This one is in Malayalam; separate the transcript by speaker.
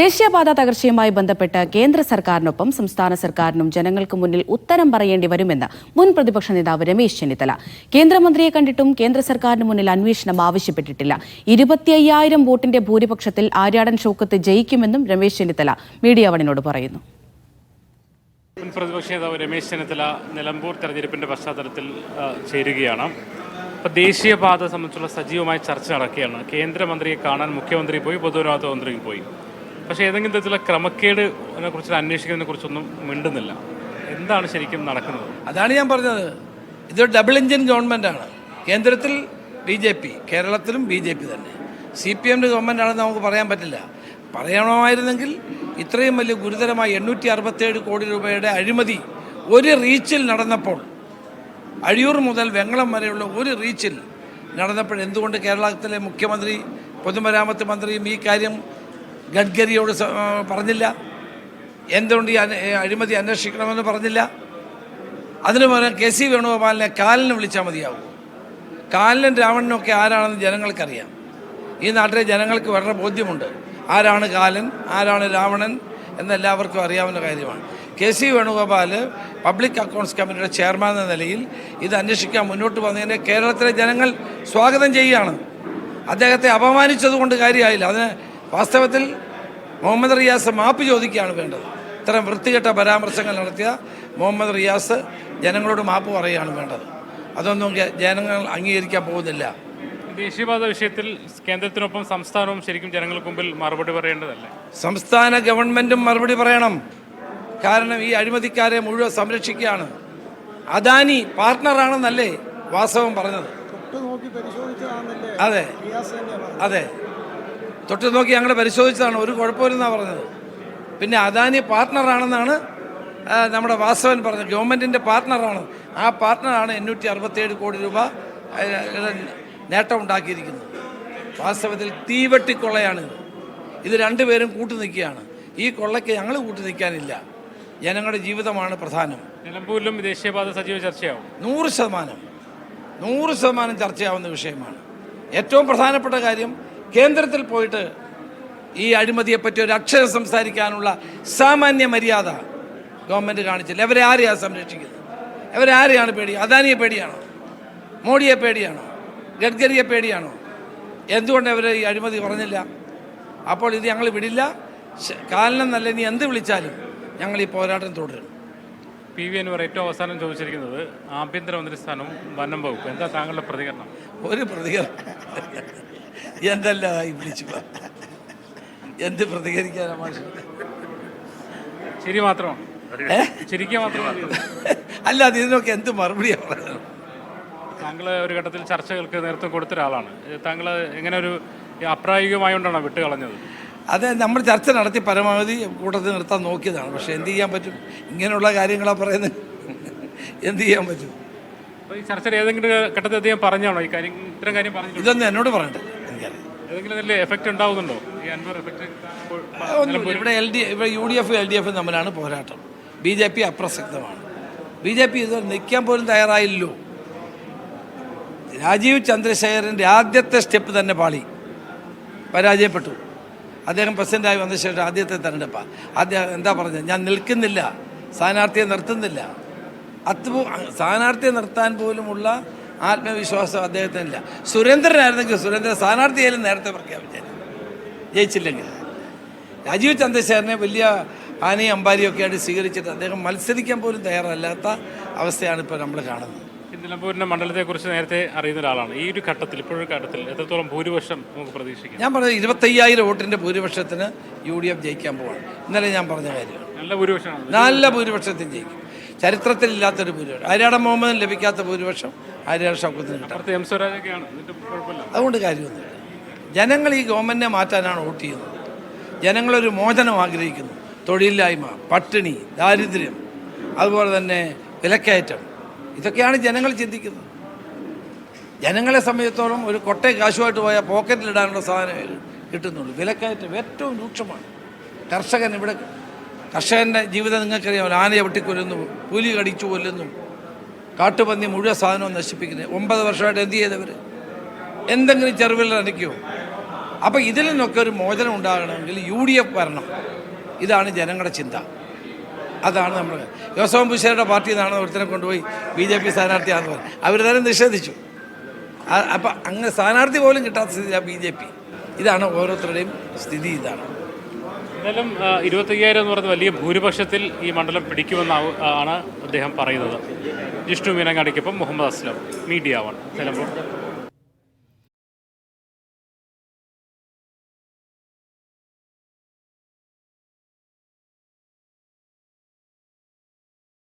Speaker 1: ദേശീയപാത തകർച്ചയുമായി ബന്ധപ്പെട്ട് കേന്ദ്ര സർക്കാരിനൊപ്പം സംസ്ഥാന സർക്കാരിനും ജനങ്ങൾക്ക് മുന്നിൽ ഉത്തരം പറയേണ്ടി വരുമെന്ന് മുൻ പ്രതിപക്ഷ നേതാവ് രമേശ് ചെന്നിത്തല കേന്ദ്രമന്ത്രിയെ കണ്ടിട്ടും കേന്ദ്ര സർക്കാരിന് മുന്നിൽ അന്വേഷണം ആവശ്യപ്പെട്ടിട്ടില്ല ഇരുപത്തിയ്യായിരം വോട്ടിന്റെ ഭൂരിപക്ഷത്തിൽ ആര്യാടൻ ഷോക്കത്ത് ജയിക്കുമെന്നും രമേശ് ചെന്നിത്തല മീഡിയ വണിനോട് പറയുന്നു
Speaker 2: മുൻ പ്രതിപക്ഷ നേതാവ് രമേശ് ചെന്നിത്തല നിലമ്പൂർ തെരഞ്ഞെടുപ്പിന്റെ പശ്ചാത്തലത്തിൽ ചേരുകയാണ് ഇപ്പോൾ ദേശീയപാത സംബന്ധിച്ചുള്ള സജീവമായ ചർച്ച നടക്കുകയാണ് കേന്ദ്രമന്ത്രിയെ കാണാൻ മുഖ്യമന്ത്രി പോയി പൊതുമരാമത്ത് മന്ത്രിയും പോയി പക്ഷേ ഏതെങ്കിലും തരത്തിലുള്ള ക്രമക്കേട് കുറിച്ച് അന്വേഷിക്കുന്നതിനെ കുറിച്ചൊന്നും മിണ്ടുന്നില്ല എന്താണ് ശരിക്കും നടക്കുന്നത്
Speaker 3: അതാണ് ഞാൻ പറഞ്ഞത് ഇതൊരു ഡബിൾ എഞ്ചിൻ ആണ് കേന്ദ്രത്തിൽ ബി ജെ പി കേരളത്തിലും ബി ജെ പി തന്നെ സി പി എമ്മിൻ്റെ ആണെന്ന് നമുക്ക് പറയാൻ പറ്റില്ല പറയണമായിരുന്നെങ്കിൽ ഇത്രയും വലിയ ഗുരുതരമായ എണ്ണൂറ്റി അറുപത്തേഴ് കോടി രൂപയുടെ അഴിമതി ഒരു റീച്ചിൽ നടന്നപ്പോൾ അഴിയൂർ മുതൽ വെങ്ങളം വരെയുള്ള ഒരു റീച്ചിൽ നടന്നപ്പോൾ എന്തുകൊണ്ട് കേരളത്തിലെ മുഖ്യമന്ത്രി പൊതുമരാമത്ത് മന്ത്രിയും ഈ കാര്യം ഗഡ്കരിയോട് പറഞ്ഞില്ല എന്തുകൊണ്ട് ഈ അഴിമതി അന്വേഷിക്കണമെന്ന് പറഞ്ഞില്ല അതിനു പകരം കെ സി വേണുഗോപാലിനെ കാലിന് വിളിച്ചാൽ മതിയാവും കാലിനും രാവണനൊക്കെ ആരാണെന്ന് ജനങ്ങൾക്കറിയാം ഈ നാട്ടിലെ ജനങ്ങൾക്ക് വളരെ ബോധ്യമുണ്ട് ആരാണ് കാലൻ ആരാണ് രാവണൻ എന്നെല്ലാവർക്കും അറിയാവുന്ന കാര്യമാണ് K C Venugopal public accounts കമ്മിറ്റിയുടെ ചെയർമാൻ എന്ന നിലയിൽ ഇത് അന്വേഷിക്കാൻ മുന്നോട്ട് വന്നതിനെ കേരളത്തിലെ ജനങ്ങൾ സ്വാഗതം ചെയ്യുകയാണ് അദ്ദേഹത്തെ അപമാനിച്ചതുകൊണ്ട് കാര്യമായില്ല അതിന് വാസ്തവത്തിൽ മുഹമ്മദ് റിയാസ് മാപ്പ് ചോദിക്കുകയാണ് വേണ്ടത് ഇത്തരം വൃത്തികെട്ട പരാമർശങ്ങൾ നടത്തിയ മുഹമ്മദ് റിയാസ് ജനങ്ങളോട് മാപ്പ് പറയുകയാണ് വേണ്ടത് അതൊന്നും ജനങ്ങൾ അംഗീകരിക്കാൻ പോകുന്നില്ല
Speaker 2: ദേശീയപാത വിഷയത്തിൽ കേന്ദ്രത്തിനൊപ്പം സംസ്ഥാനവും ശരിക്കും ജനങ്ങൾക്ക് മുമ്പിൽ മറുപടി പറയേണ്ടതല്ലേ
Speaker 3: സംസ്ഥാന ഗവൺമെൻറ്റും മറുപടി പറയണം കാരണം ഈ അഴിമതിക്കാരെ മുഴുവൻ സംരക്ഷിക്കുകയാണ് അദാനി പാർട്ട്ണറാണെന്നല്ലേ വാസവം പറഞ്ഞത് അതെ അതെ തൊട്ട് നോക്കി ഞങ്ങൾ പരിശോധിച്ചതാണ് ഒരു കുഴപ്പമില്ലെന്നാണ് പറഞ്ഞത് പിന്നെ അദാനി പാർട്ട്ണറാണെന്നാണ് നമ്മുടെ വാസവൻ പറഞ്ഞത് ഗവൺമെൻറ്റിൻ്റെ പാർട്ട്ണറാണ് ആ പാർട്ട്ണറാണ് എണ്ണൂറ്റി അറുപത്തേഴ് കോടി രൂപ നേട്ടം ഉണ്ടാക്കിയിരിക്കുന്നത് വാസ്തവത്തിൽ കൊള്ളയാണ് ഇത് രണ്ടുപേരും കൂട്ടു നിൽക്കുകയാണ് ഈ കൊള്ളയ്ക്ക് ഞങ്ങൾ കൂട്ടു നിൽക്കാനില്ല ജനങ്ങളുടെ ജീവിതമാണ് പ്രധാനം
Speaker 2: നിലമ്പൂരിലും ദേശീയപാത സജീവ ചർച്ചയാവും
Speaker 3: നൂറ് ശതമാനം നൂറ് ശതമാനം ചർച്ചയാവുന്ന വിഷയമാണ് ഏറ്റവും പ്രധാനപ്പെട്ട കാര്യം കേന്ദ്രത്തിൽ പോയിട്ട് ഈ അഴിമതിയെപ്പറ്റി ഒരു അക്ഷരം സംസാരിക്കാനുള്ള സാമാന്യ മര്യാദ ഗവൺമെൻറ് കാണിച്ചില്ല ഇവരെ ആരെയാണ് സംരക്ഷിക്കുന്നത് ഇവരെ പേടി അദാനിയെ പേടിയാണോ മോഡിയെ പേടിയാണോ ഗഡ്കരിയെ പേടിയാണോ എന്തുകൊണ്ട് അവർ ഈ അഴിമതി പറഞ്ഞില്ല അപ്പോൾ ഇത് ഞങ്ങൾ വിടില്ല കാലനം നല്ല ഇനി എന്ത് വിളിച്ചാലും ഞങ്ങൾ ഈ പോരാട്ടം തുടരും
Speaker 2: പി വി എന്നിവർ ഏറ്റവും അവസാനം ചോദിച്ചിരിക്കുന്നത് ആഭ്യന്തരമന്ത്രി സ്ഥാനവും വനം വകുപ്പ് എന്താ താങ്കളുടെ പ്രതികരണം
Speaker 3: ഒരു പ്രതികരണം എന്തെല്ലാമായി വിളിച്ചു എന്ത് പ്രതികരിക്കാനാ മാഷ് ശരി മാത്രം അല്ല അത് ഇതിനൊക്കെ എന്ത് മറുപടിയാണ്
Speaker 2: താങ്കൾ ഒരു ഘട്ടത്തിൽ ചർച്ചകൾക്ക് നേതൃത്വം കൊടുത്ത ഒരാളാണ് താങ്കൾ എങ്ങനെ ഒരു അപ്രായോഗികമായോണ്ടാണ് വിട്ടുകളഞ്ഞത്
Speaker 3: അത് നമ്മൾ ചർച്ച നടത്തി പരമാവധി കൂട്ടത്തിൽ നിർത്താൻ നോക്കിയതാണ് പക്ഷെ എന്ത് ചെയ്യാൻ പറ്റും ഇങ്ങനെയുള്ള കാര്യങ്ങളാ പറയുന്നത് എന്ത് ചെയ്യാൻ പറ്റും
Speaker 2: ഈ ചർച്ചയിൽ ഏതെങ്കിലും ഘട്ടത്തിൽ അദ്ദേഹം പറഞ്ഞാണോ ഈ കാര്യം ഇത്തരം കാര്യം പറഞ്ഞു
Speaker 3: ഇതൊന്നും എന്നോട് പറഞ്ഞിട്ടില്ല ഇവിടെ എൽ ഡി ഇവിടെ U D F L D എഫും തമ്മിലാണ് പോരാട്ടം ബി ജെ പി അപ്രസക്തമാണ് ബി ജെ പി ഇത് നിൽക്കാൻ പോലും തയ്യാറായില്ലോ രാജീവ് ചന്ദ്രശേഖരൻ്റെ ആദ്യത്തെ സ്റ്റെപ്പ് തന്നെ പാളി പരാജയപ്പെട്ടു അദ്ദേഹം പ്രസിഡന്റായി വന്ന ശേഷം ആദ്യത്തെ തെരഞ്ഞെടുപ്പാണ് അദ്ദേഹം എന്താ പറഞ്ഞത് ഞാൻ നിൽക്കുന്നില്ല സ്ഥാനാർത്ഥിയെ നിർത്തുന്നില്ല അത് സ്ഥാനാർത്ഥിയെ നിർത്താൻ പോലുമുള്ള ആത്മവിശ്വാസം അദ്ദേഹത്തിനില്ല സുരേന്ദ്രനായിരുന്നെങ്കിൽ സുരേന്ദ്രൻ സ്ഥാനാർത്ഥിയായാലും നേരത്തെ പ്രഖ്യാപിച്ചേനെ ജയിച്ചില്ലെങ്കിൽ രാജീവ് ചന്ദ്രശേഖരനെ വലിയ ആനയും അമ്പാരിയൊക്കെ ആയിട്ട് സ്വീകരിച്ചിട്ട് അദ്ദേഹം മത്സരിക്കാൻ പോലും തയ്യാറല്ലാത്ത അവസ്ഥയാണ് ഇപ്പോൾ നമ്മൾ കാണുന്നത്
Speaker 2: നിലമ്പൂരിൻ്റെ മണ്ഡലത്തെക്കുറിച്ച് നേരത്തെ അറിയുന്ന ഒരാളാണ് ഈ ഒരു ഘട്ടത്തിൽ ഇപ്പോഴൊരു ഘട്ടത്തിൽ എത്രത്തോളം ഭൂരിപക്ഷം നമുക്ക് പ്രതീക്ഷിക്കാം
Speaker 3: ഞാൻ പറഞ്ഞത് ഇരുപത്തയ്യായിരം വോട്ടിൻ്റെ ഭൂരിപക്ഷത്തിന് യു ഡി എഫ് ജയിക്കാൻ പോവാണ് ഇന്നലെ ഞാൻ പറഞ്ഞ കാര്യമാണ്
Speaker 2: നല്ല ഭൂരിപക്ഷമാണ്
Speaker 3: നല്ല ഭൂരിപക്ഷത്തിന് ജയിക്കും ചരിത്രത്തിലില്ലാത്തൊരു ഭൂരിപക്ഷം ആര്യാടം മുഹമ്മദിന് ലഭിക്കാത്ത ഭൂരിപക്ഷം ആര്യാടൻ ഷൗക്കത്തിന് അതുകൊണ്ട് കാര്യമൊന്നുമില്ല ജനങ്ങൾ ഈ ഗവൺമെൻറ്റിനെ മാറ്റാനാണ് വോട്ട് ചെയ്യുന്നത് ജനങ്ങളൊരു മോചനം ആഗ്രഹിക്കുന്നു തൊഴിലില്ലായ്മ പട്ടിണി ദാരിദ്ര്യം അതുപോലെ തന്നെ വിലക്കയറ്റം ഇതൊക്കെയാണ് ജനങ്ങൾ ചിന്തിക്കുന്നത് ജനങ്ങളെ സംബന്ധിച്ചോളം ഒരു കൊട്ടയും കാശുമായിട്ട് പോയാൽ പോക്കറ്റിലിടാനുള്ള സാധനം കിട്ടുന്നുള്ളൂ വിലക്കയറ്റം ഏറ്റവും രൂക്ഷമാണ് കർഷകൻ ഇവിടെ കർഷകൻ്റെ ജീവിതം നിങ്ങൾക്കറിയാമല്ലോ ആനയെ വെട്ടിക്കൊല്ലുന്നു പുലി കടിച്ചു കൊല്ലുന്നു കാട്ടുപന്നി മുഴുവൻ സാധനവും നശിപ്പിക്കുന്നത് ഒമ്പത് വർഷമായിട്ട് എന്ത് ചെയ്തവർ എന്തെങ്കിലും ചെറുവിൽ അനയ്ക്കുമോ അപ്പോൾ ഇതിൽ നിന്നൊക്കെ ഒരു മോചനം ഉണ്ടാകണമെങ്കിൽ യു ഡി എഫ് വരണം ഇതാണ് ജനങ്ങളുടെ ചിന്ത അതാണ് നമ്മൾ യോസോം ബുഷേരുടെ പാർട്ടിയിൽ നിന്നാണ് ഒരുത്തനെ കൊണ്ടുപോയി ബി ജെ പി സ്ഥാനാർത്ഥിയാന്ന് പറഞ്ഞു അവർ തന്നെ നിഷേധിച്ചു അപ്പം അങ്ങനെ സ്ഥാനാർത്ഥി പോലും കിട്ടാത്ത സ്ഥിതിയാണ് ബി ജെ പി ഇതാണ് ഓരോരുത്തരുടെയും സ്ഥിതി ഇതാണ്
Speaker 2: എന്തായാലും ഇരുപത്തയ്യായിരം എന്ന് പറയുന്നത് വലിയ ഭൂരിപക്ഷത്തിൽ ഈ മണ്ഡലം പിടിക്കുമെന്ന ആണ് അദ്ദേഹം പറയുന്നത് ജിഷ്ണു മീനങ്ങാടിക്കൊപ്പം മുഹമ്മദ് അസ്ലം മീഡിയ വൺ നിലമ്പൂർ